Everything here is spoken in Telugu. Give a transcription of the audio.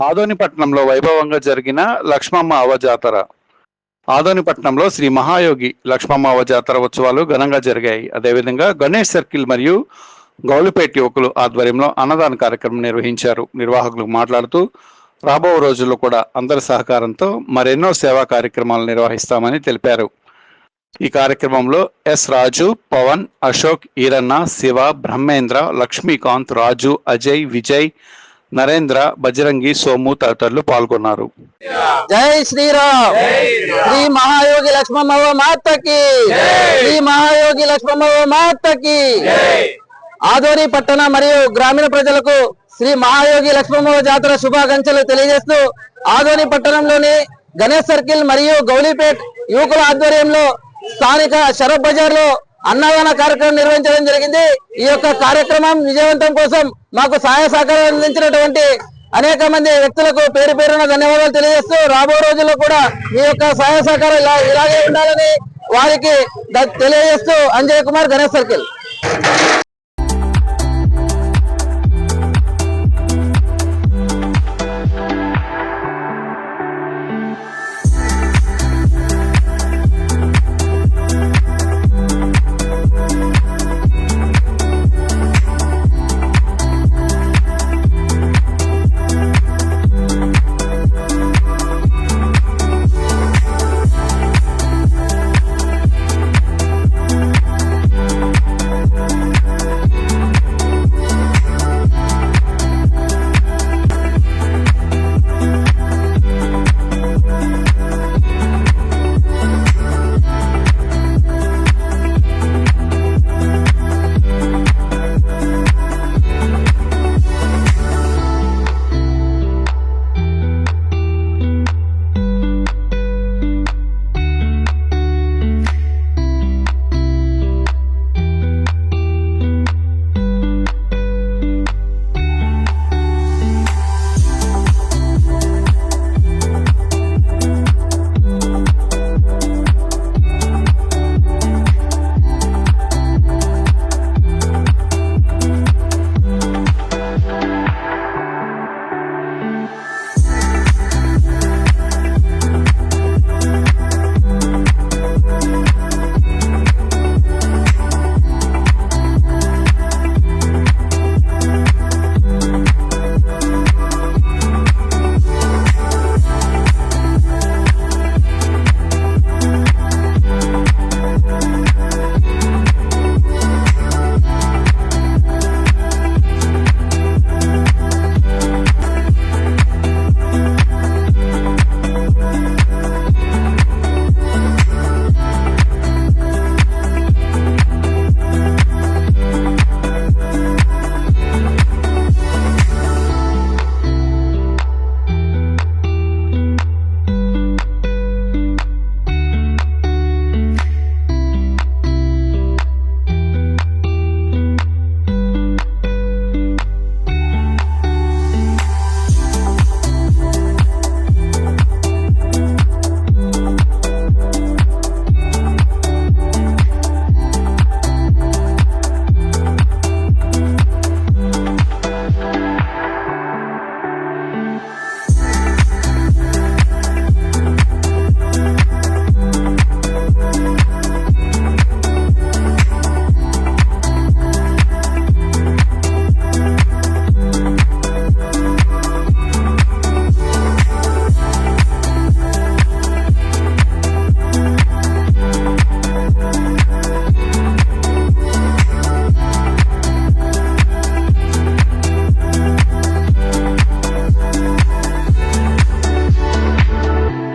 ఆదోనిపట్నంలో వైభవంగా జరిగిన లక్ష్మమ్మ అవ జాతర ఆదోనిపట్నంలో శ్రీ మహాయోగి లక్ష్మమ్మ అవ జాతర ఉత్సవాలు ఘనంగా జరిగాయి. అదేవిధంగా గణేష్ సర్కిల్ మరియు గౌలిపేట యువకులు ఆధ్వర్యంలో అన్నదాన కార్యక్రమం నిర్వహించారు. నిర్వాహకులు మాట్లాడుతూ రాబో రోజుల్లో కూడా అందరి సహకారంతో మరెన్నో సేవా కార్యక్రమాలు నిర్వహిస్తామని తెలిపారు. ఈ కార్యక్రమంలో ఎస్ రాజు పవన్ అశోక్ ఈరన్న శివ బ్రహ్మేంద్ర లక్ష్మీకాంత్ రాజు అజయ్ విజయ్ నరేంద్ర బజరంగి సోము తదితరులు పాల్గొన్నారు. జై శ్రీరామ్. శ్రీ మహాయోగి లక్ష్మమ్మవ మాతకి. శ్రీ మహాయోగి లక్ష్మమ్మ మాతకి. ఆదోని పట్టణ మరియు గ్రామీణ ప్రజలకు శ్రీ మహాయోగి లక్ష్మమ్మ జాతర శుభాకాంక్షలు తెలియజేస్తూ ఆదోని పట్టణంలోని గణేష్ సర్కిల్ మరియు గౌలీపేట్ యువకుల ఆధ్వర్యంలో స్థానిక శరబ్ బజార్లో అన్నదాన కార్యక్రమం నిర్వహించడం జరిగింది. ఈ యొక్క కార్యక్రమం విజయవంతం కోసం మాకు సహాయ సహకారం అందించినటువంటి అనేక మంది వ్యక్తులకు పేరు పేరున ధన్యవాదాలు తెలియజేస్తూ రాబో రోజుల్లో కూడా మీ యొక్క సహాయ సహకారం ఇలా ఇలాగే ఉండాలని వారికి తెలియజేస్తూ అంజయ్ కుమార్ గణేష్ సర్కిల్.